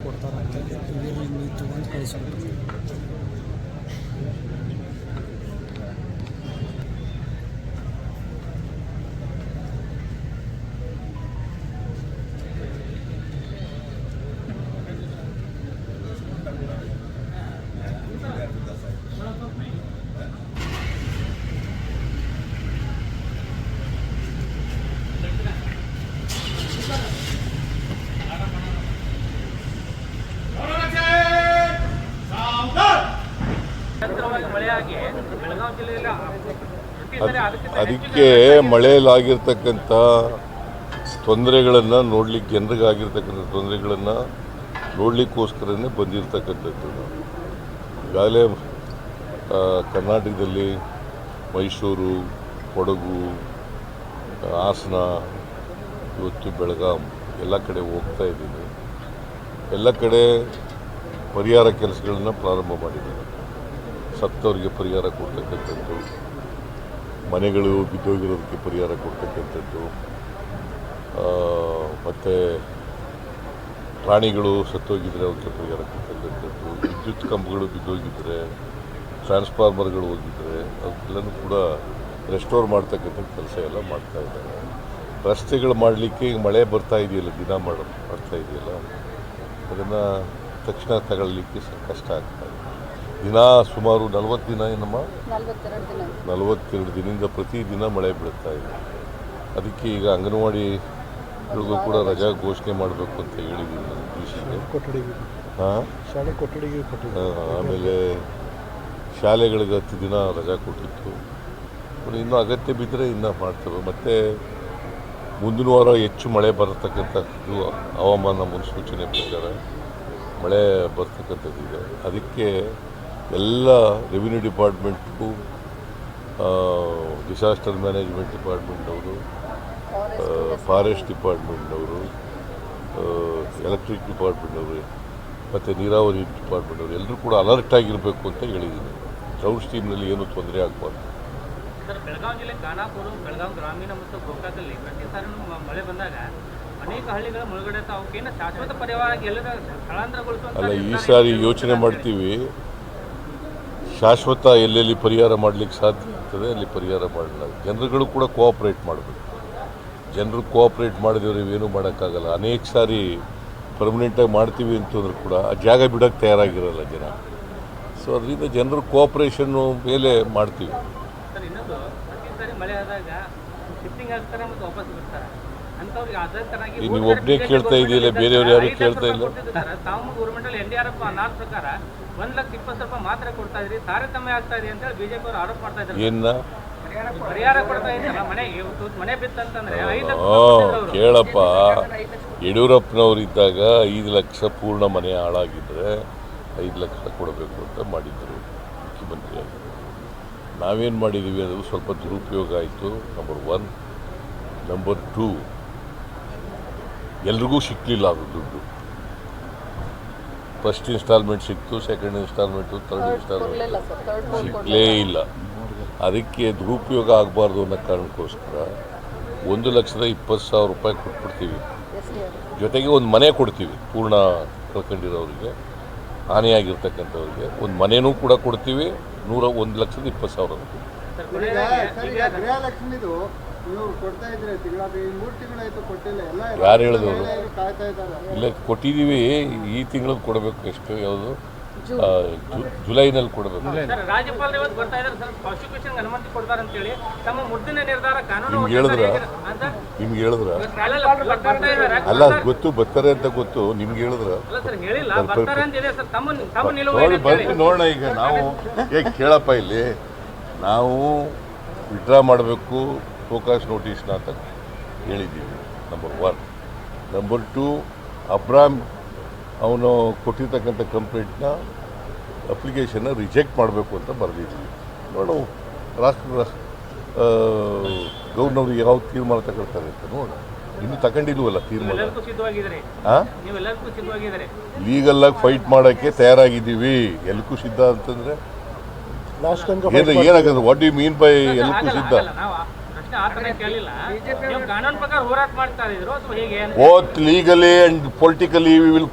ಕೊಡ್ತಾರಂತ ಇವರು ನೀವು ತಗೊಂಡು ಕಳಿಸ್ಬಿಟ್ಟು ನಿರಂತರವಾಗಿ ಅದಕ್ಕೆ ಮಳೆಯಲ್ಲಾಗಿರ್ತಕ್ಕಂಥ ತೊಂದರೆಗಳನ್ನು ನೋಡ್ಲಿಕ್ಕೆ ಜನರಿಗಾಗಿರ್ತಕ್ಕಂಥ ತೊಂದರೆಗಳನ್ನು ನೋಡಲಿಕ್ಕೋಸ್ಕರನೇ ಬಂದಿರತಕ್ಕಂಥದ್ದು. ಈಗಾಗಲೇ ಕರ್ನಾಟಕದಲ್ಲಿ ಮೈಸೂರು ಕೊಡಗು ಹಾಸನ ಇವತ್ತು ಬೆಳಗಾಂ ಎಲ್ಲ ಕಡೆ ಹೋಗ್ತಾ ಇದ್ದೀನಿ ಎಲ್ಲ ಕಡೆ ಪರಿಹಾರ ಕೆಲಸಗಳನ್ನು ಪ್ರಾರಂಭ ಮಾಡಿದ್ದಾರೆ ಸತ್ತವರಿಗೆ ಪರಿಹಾರ ಕೊಡ್ತಕ್ಕಂಥದ್ದು, ಮನೆಗಳು ಬಿದ್ದೋಗಿರೋದಕ್ಕೆ ಪರಿಹಾರ ಕೊಡ್ತಕ್ಕಂಥದ್ದು ಮತ್ತು ಪ್ರಾಣಿಗಳು ಸತ್ತೋಗಿದ್ರೆ ಅವಕ್ಕೆ ಪರಿಹಾರ ಕೊಡ್ತಕ್ಕಂಥದ್ದು, ವಿದ್ಯುತ್ ಕಂಬಗಳು ಬಿದ್ದೋಗಿದ್ರೆ, ಟ್ರಾನ್ಸ್ಫಾರ್ಮರ್ಗಳು ಹೋಗಿದ್ರೆ ಅವಕ್ಕೆಲ್ಲನೂ ಕೂಡ ರೆಸ್ಟೋರ್ ಮಾಡ್ತಕ್ಕಂಥ ಕೆಲಸ ಎಲ್ಲ ಮಾಡ್ತಾ ಇದ್ದಾರೆ. ರಸ್ತೆಗಳು ಮಾಡಲಿಕ್ಕೆ ಈಗ ಮಳೆ ಬರ್ತಾ ಇದೆಯಲ್ಲ, ದಿನ ಮಾಡ, ಮಾಡ್ತಾ ಇದೆಯಲ್ಲ, ಅದನ್ನು ತಕ್ಷಣ ತಗೊಳ್ಳಿಕ್ಕೆ ಕಷ್ಟ ಆಗ್ತಾ ದಿನ ಸುಮಾರು ನಲವತ್ತು ದಿನ ಏನಮ್ಮ? ನಲ್ವತ್ತೆರಡು ದಿನ. ನಲವತ್ತೆರಡು ದಿನದಿಂದ ಪ್ರತಿದಿನ ಮಳೆ ಬೀಳ್ತಾ ಇದೆ. ಅದಕ್ಕೆ ಈಗ ಅಂಗನವಾಡಿ ಕೂಡ ರಜಾ ಘೋಷಣೆ ಮಾಡಬೇಕು ಅಂತ ಹೇಳಿದ್ದೀನಿ ನಾನು ಕೊಠಡಿಗೆ. ಶಾಲೆ ಕೊಠಡಿಗೆ ಆಮೇಲೆ ಶಾಲೆಗಳಿಗೆ ಹತ್ತು ದಿನ ರಜಾ ಕೊಟ್ಟಿತ್ತು. ಇನ್ನು ಇನ್ನೂ ಅಗತ್ಯ ಬಿದ್ದರೆ ಇನ್ನೂ ಮಾಡ್ತೇವೆ ಮತ್ತು ಮುಂದಿನ ವಾರ ಹೆಚ್ಚು ಮಳೆ ಬರತಕ್ಕಂಥದ್ದು ಹವಾಮಾನ ಮುನ್ಸೂಚನೆ ಪ್ರಕಾರ ಮಳೆ ಬರ್ತಕ್ಕಂಥದ್ದಿದೆ. ಅದಕ್ಕೆ ಎಲ್ಲ ರೆವಿನ್ಯೂ ಡಿಪಾರ್ಟ್ಮೆಂಟ್ಗೂ ಡಿಸಾಸ್ಟರ್ ಮ್ಯಾನೇಜ್ಮೆಂಟ್ ಡಿಪಾರ್ಟ್ಮೆಂಟ್ನವರು ಫಾರೆಸ್ಟ್ ಡಿಪಾರ್ಟ್ಮೆಂಟ್ನವರು ಎಲೆಕ್ಟ್ರಿಕ್ ಡಿಪಾರ್ಟ್ಮೆಂಟ್ನವರು ಮತ್ತು ನೀರಾವರಿ ಡಿಪಾರ್ಟ್ಮೆಂಟ್ನವರು ಎಲ್ಲರೂ ಕೂಡ ಅಲರ್ಟ್ ಆಗಿರಬೇಕು ಅಂತ ಹೇಳಿದ್ದೀನಿ. ಕ್ರೌಡ್ ಸ್ಟೀಮ್ನಲ್ಲಿ ಏನು ತೊಂದರೆ ಆಗಬಾರ್ದು. ಸರ್ ಬೆಳಗಾವಿ ಜಿಲ್ಲೆ ಖಾನಾಪುರ ಬೆಳಗಾವಿ ಗ್ರಾಮೀಣ ಮತ್ತು ಗೋಕಾಕಲ್ಲಿ ಪ್ರತಿ ಸಾರಿ ಮಳೆ ಬಂದಾಗ ಅನೇಕ ಹಳ್ಳಿಗಳ ಮುಳುಗಡೆ ತಾವು ಶಾಶ್ವತ ಪರಿಹಾರ ಎಲ್ಲರ ಸ್ಥಳಾಂತರಗೊಳಿಸುವಂತ ಅಲ್ಲ ಈ ಸಾರಿ. ಯೋಚನೆ ಮಾಡ್ತೀವಿ. ಶಾಶ್ವತ ಎಲ್ಲೆಲ್ಲಿ ಪರಿಹಾರ ಮಾಡಲಿಕ್ಕೆ ಸಾಧ್ಯ ಆಗ್ತದೆ, ಅಲ್ಲಿ ಪರಿಹಾರ ಮಾಡಲ್ಲ. ಜನರುಗಳು ಕೂಡ ಕೋಆಪ್ರೇಟ್ ಮಾಡಬೇಕು. ಜನರು ಕೋಆಪ್ರೇಟ್ ಮಾಡಿದವ್ರು ಇವೇನು ಮಾಡೋಕ್ಕಾಗಲ್ಲ. ಅನೇಕ ಸಾರಿ ಪರ್ಮನೆಂಟಾಗಿ ಮಾಡ್ತೀವಿ ಅಂತಂದ್ರೂ ಕೂಡ ಆ ಜಾಗ ಬಿಡೋಕ್ಕೆ ತಯಾರಾಗಿರಲ್ಲ ಜನ. ಸೊ ಅದರಿಂದ ಜನರು ಕೋಆಪ್ರೇಷನ್ನು ಮೇಲೆ ಮಾಡ್ತೀವಿ. ನೀವು ಒಬ್ಬನೇ ಕೇಳ್ತಾ ಇದೆಯಲ್ಲ, ಬೇರೆಯವರು ಯಾರು ಕೇಳ್ತಾ ಇಲ್ಲ? ಕೊಡ್ತಿದ್ರು ಸರ್. ತಾವು ಗೌರ್ಮೆಂಟ್ ಅಲ್ಲಿ ಎನ್ ಡಿ ಆರ್ ಎಫ್ ಅನಾದ ಪ್ರಕಾರ ಒಂದ್ ಲಕ್ಷ ಇಪ್ಪತ್ತು ರೂಪಾಯಿ ಮಾತ್ರ ಕೊಡ್ತಾ ಇದ್ರಿ ತಾರತಮ್ಯ ಆಗ್ತಾ ಇದೆ ಅಂತ ಬಿಜೆಪಿ ಅವರು ಆರೋಪ ಮಾಡ್ತಾ ಇದ್ದಾರೆ ಏನ ಪರಿಹಾರ ಕೊಡ್ತಾ ಇದ್ದಾರೆ ಮನೆ ಮನೆ ಬಿತ್ತಂತಂದ್ರೆ ಐದು ಲಕ್ಷ. ಕೇಳಪ್ಪ ಯಡಿಯೂರಪ್ಪನವರಿದ್ದಾಗ ಐದು ಲಕ್ಷ ಪೂರ್ಣ ಮನೆ ಹಾಳಾಗಿದ್ರೆ ಐದು ಲಕ್ಷ ಕೊಡಬೇಕು ಅಂತ ಮಾಡಿದ್ದರು ಮುಖ್ಯಮಂತ್ರಿಯಾಗಿ ನಾವೇನು ಮಾಡಿದ್ದೀವಿ ಅದು ಸ್ವಲ್ಪ ದುರುಪಯೋಗ ಆಯಿತು ನಂಬರ್ ಒನ್ ನಂಬರ್ ಟೂ ಎಲ್ರಿಗೂ ಸಿಕ್ಕಲಿಲ್ಲ ಅದು ದುಡ್ಡು. ಫಸ್ಟ್ ಇನ್ಸ್ಟಾಲ್ಮೆಂಟ್ ಸಿಕ್ತು ಸೆಕೆಂಡ್ ಇನ್ಸ್ಟಾಲ್ಮೆಂಟು ಥರ್ಡ್ ಇನ್ಸ್ಟಾಲ್ಮೆಂಟ್ ಕೊಡ್ಲಿಲ್ಲ ಸರ್ ಥರ್ಡ್ ಸಿಕ್ಕಲೇ ಇಲ್ಲ. ಅದಕ್ಕೆ ದುರುಪಯೋಗ ಆಗಬಾರ್ದು ಅನ್ನೋ ಕಾರಣಕ್ಕೋಸ್ಕರ ಒಂದು ಲಕ್ಷದ ಇಪ್ಪತ್ತು ಸಾವಿರ ರೂಪಾಯಿ ಕೊಟ್ಬಿಡ್ತೀವಿ. ಜೊತೆಗೆ ಒಂದು ಮನೆ ಕೊಡ್ತೀವಿ ಪೂರ್ಣ ಕಳ್ಕೊಂಡಿರೋರಿಗೆ ಹಾನಿಯಾಗಿರ್ತಕ್ಕಂಥವ್ರಿಗೆ. ಒಂದು ಮನೆಯೂ ಕೂಡ ಕೊಡ್ತೀವಿ ನೂರ ಒಂದು ಲಕ್ಷದ ಇಪ್ಪತ್ತು ಸಾವಿರ ಯಾರು ಇದ್ದಾರೆ. ಇಲ್ಲ ಕೊಟ್ಟಿದ್ದೀವಿ ಈ ತಿಂಗಳು ಕೊಡಬೇಕು ಎಷ್ಟು ಯಾವುದು? ಜುಲೈನಲ್ಲಿ ಕೊಡಬೇಕು. ಸರ್ ರಾಜ್ಯಪಾಲರು ಇವತ್ತು ಬರ್ತಾ ಇದ್ದಾರೆ ಸರ್ ಪ್ರಾಸಿಕ್ಯೂಷನ್ ಅನುಮತಿ ಕೊಡ್ತಾರೆ ಅಂತೇಳಿ ತಮ್ಮ ಮುದ್ದಿನ ನಿರ್ಧಾರ ಕಾನೂನು ನಿಮ್ಗೆ ಹೇಳಿದ್ರ? ನಿಮ್ಗೆ ಹೇಳಿದ್ರ? ಅಲ್ಲ, ಗೊತ್ತು ಬರ್ತಾರೆ ಅಂತ ಗೊತ್ತು ನಿಮ್ಗೆ ಹೇಳಿದ್ರ? ಅಲ್ಲ ಸರ್ ಹೇಳಿಲ್ಲ ಬರ್ತಾರೆ ಅಂತ ಇದೆ ಸರ್ ತಮ್ಮ ತಮ್ಮ ನಿಲುವು ನೋಡಿ ಏನಂತ ಹೇಳಿ. ಬರ್ತೀವಿ ನೋಡೋಣ ಈಗ ನಾವು ಹೇಗೆ ಕೇಳಪ್ಪ ಇಲ್ಲಿ ನಾವು ವಿಡ್ರಾ ಮಾಡಬೇಕು ಫೋಕಾಸ್ ನೋಟಿಸ್ನ ಅಂತ ಹೇಳಿದ್ದೀವಿ ನಂಬರ್ ಒನ್ ನಂಬರ್ ಟು ಅಬ್ರಾಮ್ ಅವನು ಕೊಟ್ಟಿರ್ತಕ್ಕಂಥ ಕಂಪ್ಲೇಂಟ್ನ ಅಪ್ಲಿಕೇಶನ್ನ ರಿಜೆಕ್ಟ್ ಮಾಡಬೇಕು ಅಂತ ಬರೆದಿದ್ದೀವಿ. ನೋಡು ರಾಷ್ಟ್ರ ಗೌರ್ನವ್ರು ಯಾವ ತೀರ್ಮಾನ ತಗೊಳ್ತಾರೆ ಅಂತ ನೋಡ ಇನ್ನು ತಗೊಂಡಿಲ್ವಲ್ಲ ತೀರ್ಮಾನ? ಲೀಗಲ್ಲಾಗಿ ಫೈಟ್ ಮಾಡೋಕ್ಕೆ ತಯಾರಾಗಿದ್ದೀವಿ. ಎಲ್ಲಕ್ಕೂ ಸಿದ್ಧ ಅಂತಂದ್ರೆ? ಏನಾಗುತ್ತೆ ವಾಟ್ ಯು ಮೀನ್ ಬೈ ಎಲ್ಲಕ್ಕೂ ಸಿದ್ಧ? ಆಗಲ್ಲ, ನಾವು ಲೀಗಲಿ ಅಂಡ್ ಪೊಲಿಟಿಕಲಿ ಥರ ಕೇಳಿಲ್ಲ